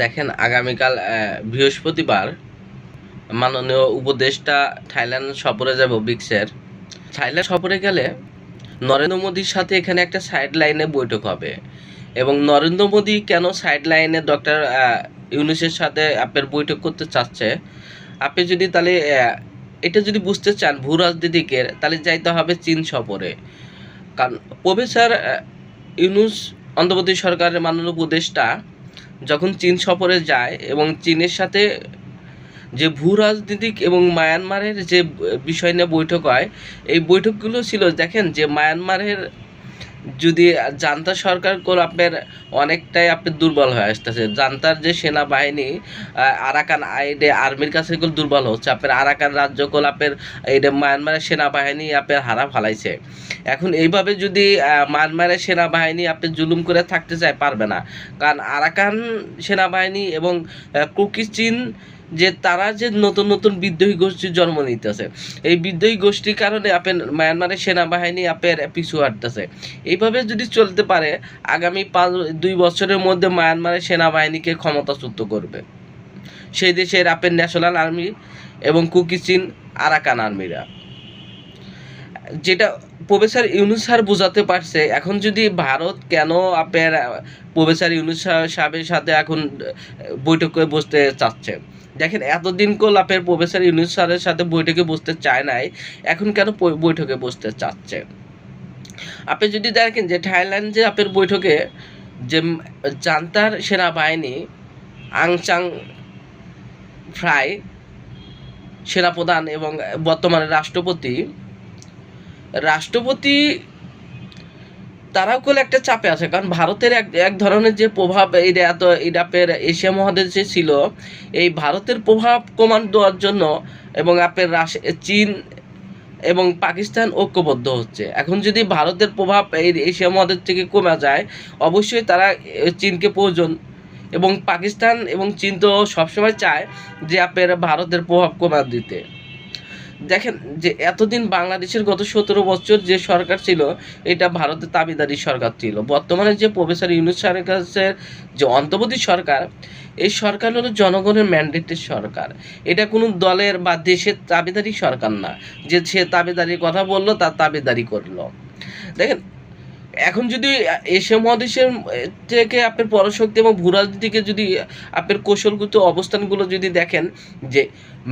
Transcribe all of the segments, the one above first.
দেখেন আগামীকাল বৃহস্পতিবার মাননীয় উপদেষ্টা থাইল্যান্ড সফরে যাব বিক্সের। থাইল্যান্ড সফরে গেলে নরেন্দ্র মোদীর সাথে এখানে একটা সাইড লাইনে বৈঠক হবে। এবং নরেন্দ্র মোদী কেন সাইড লাইনে ডক্টর ইউনুসের সাথে আপনার বৈঠক করতে চাচ্ছে? আপনি যদি তাহলে এটা যদি বুঝতে চান ভূ রাজনীতিকের, তাহলে যাইতে হবে চীন সফরে। কারণ প্রফেসর ইউনুস অন্তর্বর্তী সরকারের মাননীয় উপদেষ্টা যখন চীন সফরে যায় এবং চীনের সাথে যে ভূ রাজনীতিক এবং মায়ানমারের যে বিষয় নিয়ে বৈঠক হয়, এই বৈঠকগুলো ছিল, দেখেন যে মায়ানমারের যদি জান্তা সরকার কোল আপনার অনেকটাই আপনার দুর্বল হয়ে আসতেছে। জান্তার যে সেনাবাহিনী আরাকান আইডে আর্মির কাছে এগুলো দুর্বল হচ্ছে। আপনার আরাকান রাজ্য কোল আপনার এইটা মায়ানমারের সেনাবাহিনী আপনার হারা ফালাইছে। এখন এইভাবে যদি মায়ানমারের সেনাবাহিনী আপনি জুলুম করে থাকতে চায় পারবে না। কারণ আরাকান সেনাবাহিনী এবং আহ, কুকি চীন যে তারা যে নতুন নতুন বিদ্রোহী গোষ্ঠীর জন্ম নিতেছে। এই বিদ্রোহী গোষ্ঠীর কারণে আপনার মায়ানমারের সেনাবাহিনী আপনার পিছু হাঁটতেছে। এইভাবে যদি চলতে পারে, আগামী পাঁচ, দুই বছরের মধ্যে মায়ানমারের সেনাবাহিনীকে ক্ষমতাচ্যুত করবে। সেই দেশের আপনার ন্যাশনাল আর্মি এবং কুকি চীন আরাকান আর্মিরা। যেটা প্রফেসর ইউনুস স্যার বোঝাতে পারছে, এখন যদি ভারত কেন আপনার প্রফেসর ইউনুস সাহেবের সাথে এখন বৈঠকে বসতে চাচ্ছে? দেখেন, এতদিন কোল আপনার প্রফেসর ইউনুস স্যারের সাথে বৈঠকে বসতে চায় নাই, এখন কেন বৈঠকে বসতে চাচ্ছে? আপনি যদি দেখেন যে থাইল্যান্ডে আপনার বৈঠকে যে জান্তার সেনাবাহিনী আংচাং ফ্রাই সেনাপ্রধান এবং বর্তমানে রাষ্ট্রপতি রাষ্ট্রপতি, তারাও কোলে একটা চাপে আছে। কারণ ভারতের এক এক ধরনের যে প্রভাব যে এত ইরাপের এশিয়া মহাদেশে ছিল, এই ভারতের প্রভাব কমান দেওয়ার জন্য এবং আপনার রাশ- চীন এবং পাকিস্তান ঐক্যবদ্ধ হচ্ছে। এখন যদি ভারতের প্রভাব এই এশিয়া মহাদেশ থেকে কমে যায়, অবশ্যই তারা চীনকে প্রয়োজন। এবং পাকিস্তান এবং চীন তো সবসময় চায় যে আপনার ভারতের প্রভাব কমা দিতে। দেখেন যে এতদিন বাংলাদেশের গত সতেরো বছর যে সরকার ছিল, এটা ভারতের তাবিদারি সরকার ছিল। বর্তমানে যে প্রফেসর ইউনুস সরকারের যে অন্তর্বর্তী সরকার, এই সরকার হলো জনগণের ম্যান্ডেটের সরকার। এটা কোনো দলের বা দেশের তাবেদারি সরকার না। যে সে তাবেদারির কথা বলল, তার তাবেদারি করল। দেখেন এখন যদি এশিয়া মহাদেশের থেকে আপনার পরশক্তি এবং ভূরাজনীতিকে যদি আপনার কৌশলগত অবস্থানগুলো যদি দেখেন, যে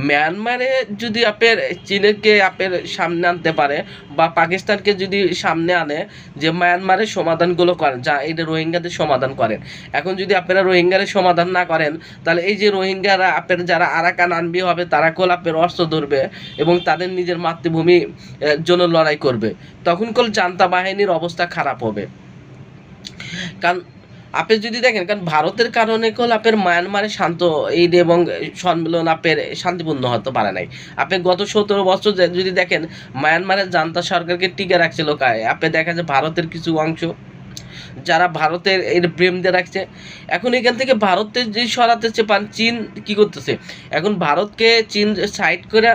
মিয়ানমারে যদি আপনার চীনকে আপনার সামনে আনতে পারে বা পাকিস্তানকে যদি সামনে আনে, যে মায়ানমারের সমাধানগুলো করেন, যা এটা রোহিঙ্গাদের সমাধান করেন, এখন যদি আপনারা রোহিঙ্গাদের সমাধান না করেন, তাহলে এই যে রোহিঙ্গারা আপনার যারা আরাকান আনবি হবে, তারা কল আপনার অস্ত্র ধরবে এবং তাদের নিজের মাতৃভূমি জন্য লড়াই করবে। তখন কল জান্তা বাহিনীর অবস্থা খারাপ হবে। কারণ আপনি যদি দেখেন, কারণ ভারতের কারণে কল আপনার মায়ানমারে শান্ত ঈদ এবং সম্মেলন আপনার শান্তিপূর্ণ হতে পারে নাই। আপনি গত সতেরো বছর যদি দেখেন, মায়ানমারের জান্তা সরকারকে টিকে রাখছিল কায় আপনি দেখা যায় ভারতের কিছু অংশ যারা ভারতের এর প্রেম দিয়ে রাখছে। এখন এখান থেকে ভারতের যে সরাতেছে পান, চীন কি করতেছে? এখন ভারতকে চীন সাইড করে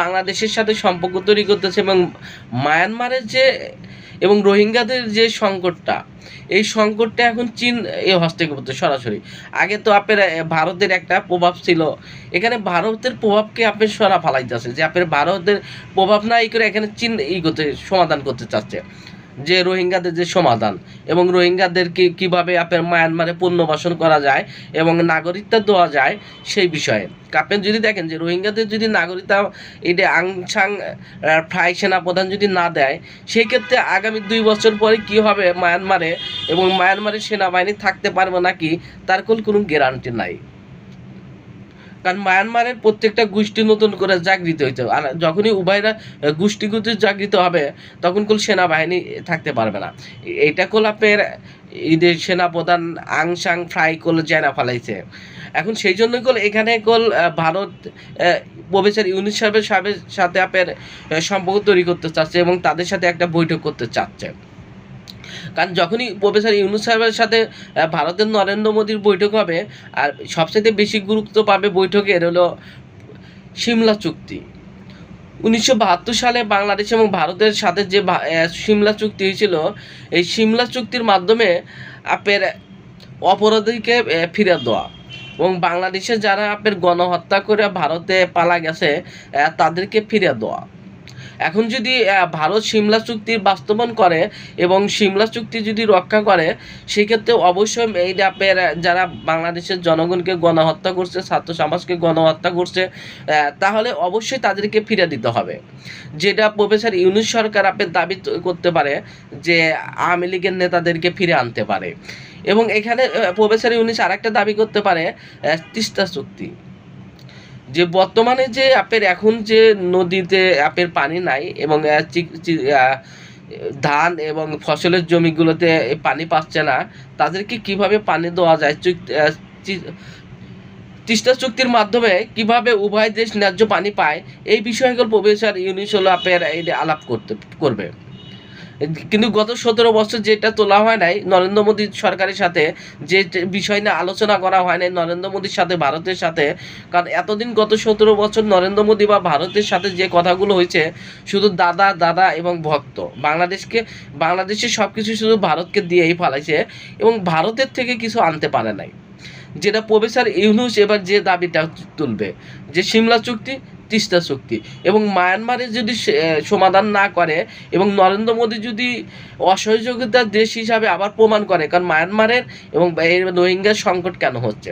বাংলাদেশের সাথে সম্পর্ক তৈরি করতেছে এবং মায়ানমারের যে এবং রোহিঙ্গাদের যে সংকটটা, এই সংকটটা এখন চীন এই হস্তক্ষেপ করতে সরাসরি। আগে তো আপনার ভারতের একটা প্রভাব ছিল। এখানে ভারতের প্রভাবকে আপনি সরা ফালাইতেছে, যে আপনার ভারতের প্রভাব না এই করে এখানে চীন এই করতে, সমাধান করতে চাচ্ছে। যে রোহিঙ্গাদের যে সমাধান এবং রোহিঙ্গাদেরকে কীভাবে আপনার মায়ানমারে পুনর্বাসন করা যায় এবং নাগরিকত্ব দেওয়া যায় সেই বিষয়ে। আপনি যদি দেখেন যে রোহিঙ্গাদের যদি নাগরিকতা এটা আংসাং ফ্রাই সেনাপ্রধান যদি না দেয় সেই ক্ষেত্রে আগামী দুই বছর পরে কি হবে মায়ানমারে এবং মায়ানমারের সেনাবাহিনী থাকতে পারবে নাকি, তার কোন কোনো গ্যারান্টি নাই। কারণ মায়ানমারের প্রত্যেকটা গোষ্ঠী নতুন করে জাগৃত হইতে। আর যখনই উভয়রা গোষ্ঠীগত জাগৃত হবে তখন কোন সেনাবাহিনী থাকতে পারবে না। এটা এইটা কোল আপনার ঈদের সেনাপ্রধান আংসাং ফ্রাই কোল জেনা ফালাইছে। এখন সেই জন্য কোল এখানে কল ভারত প্রফেসর ইউনিস সাহেবের সাথে আপনার আহ, সম্পর্ক তৈরি করতে চাচ্ছে এবং তাদের সাথে একটা বৈঠক করতে চাচ্ছে। কারণ যখনই প্রফেসর ইউনুস সাহেবের সাথে ভারতের নরেন্দ্র মোদীর বৈঠক হবে, আর সবচেয়ে বেশি গুরুত্ব পাবে বৈঠকের হলো সিমলা চুক্তি। উনিশশো বাহাত্তর সালে বাংলাদেশ এবং ভারতের সাথে যে সিমলা চুক্তি হয়েছিল, এই সিমলা চুক্তির মাধ্যমে আপের অপরাধীকে ফিরে দেওয়া। এবং বাংলাদেশে যারা আপের গণহত্যা করে ভারতে পালা গেছে তাদেরকে ফিরে দেওয়া। এখন যদি ভারত সিমলা চুক্তি বাস্তবায়ন করে এবং সিমলা চুক্তি যদি রক্ষা করে, সেক্ষেত্রে অবশ্যই এই আপনার যারা বাংলাদেশের জনগণকে গণহত্যা করছে, ছাত্র সমাজকে গণহত্যা করছে তাহলে অবশ্যই তাদেরকে ফিরে দিতে হবে। যেটা প্রফেসর ইউনুস সরকার আপনার দাবি করতে পারে যে আওয়ামী লীগের নেতাদেরকে ফিরে আনতে পারে। এবং এখানে প্রফেসর ইউনুস আরেকটা দাবি করতে পারে তিস্তা চুক্তি। যে বর্তমানে যে আপের এখন যে নদীতে আপের পানি নাই এবং ধান এবং ফসলের জমিগুলোতে পানি পাচ্ছে না, তাদেরকে কীভাবে পানি দেওয়া যায়? তিস্তা চুক্তির মাধ্যমে কীভাবে উভয় দেশ ন্যায্য পানি পায়? এই বিষয়গুলো প্রফেসর এই আলাপ করতে, করবে। কিন্তু গত সতেরো বছর যেটা তোলা হয় নাই, নরেন্দ্র মোদী সরকারের সাথে যে বিষয় নিয়ে আলোচনা করা হয় নাই, নরেন্দ্র মোদীর সাথে, ভারতের সাথে, কারণ এতদিন গত সতেরো বছর নরেন্দ্র মোদী বা ভারতের সাথে যে কথাগুলো হয়েছে, শুধু দাদা দাদা এবং ভক্ত, বাংলাদেশকে, বাংলাদেশের সব কিছু শুধু ভারতকে দিয়েই ফেলাইছে এবং ভারতের থেকে কিছু আনতে পারে নাই। যেটা প্রফেসর ইউনুস এবার যে দাবিটা তুলবে, যে সিমলা চুক্তি তিস্তা চুক্তি এবং মায়ানমারে যদি সমাধান না করে এবং নরেন্দ্র মোদী যদি অসহযোগিতার দেশ হিসাবে আবার প্রমাণ করে, কারণ মায়ানমারের এবং রোহিঙ্গার সংকট কেন হচ্ছে?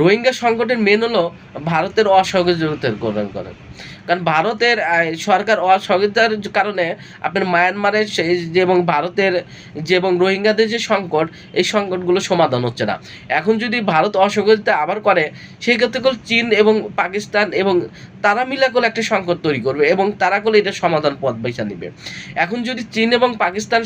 রোহিঙ্গা সংকটের মেন হলো ভারতের অসহযোগিতার কারণ করে। কারণ ভারতের সরকার অসহযোগিতার কারণে আপনার মায়ানমারের সেই যে এবং ভারতের, যে এবং রোহিঙ্গাদের যে সংকট, এই সংকটগুলো সমাধান হচ্ছে না। এখন যদি ভারত অসহযোগিতা আবার করে সেই ক্ষেত্রে চীন এবং পাকিস্তান এবং তারা মিলে করে একটা সংকট তৈরি করবে এবং তারা করে এটা সমাধান পথ বেছে নিবে। এখন যদি চীন এবং পাকিস্তান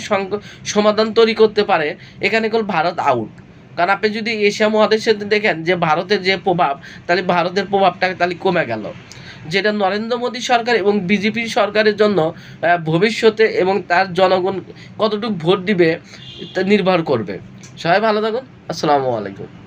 সমাধান তৈরি করতে পারে, এখানে কল ভারত আউট কারণ আপনি যদি এশিয়া মহাদেশে দেখেন যে ভারতের যে প্রভাব, তাহলে ভারতের প্রভাবটা তাহলে কমে গেল। যেটা নরেন্দ্র মোদী সরকার এবং বিজেপি সরকারের জন্য ভবিষ্যতে এবং তার জনগণ কতটুকু ভোট দিবে, তা নির্ভর করবে। সবাই ভালো থাকুন। আসসালামু আলাইকুম।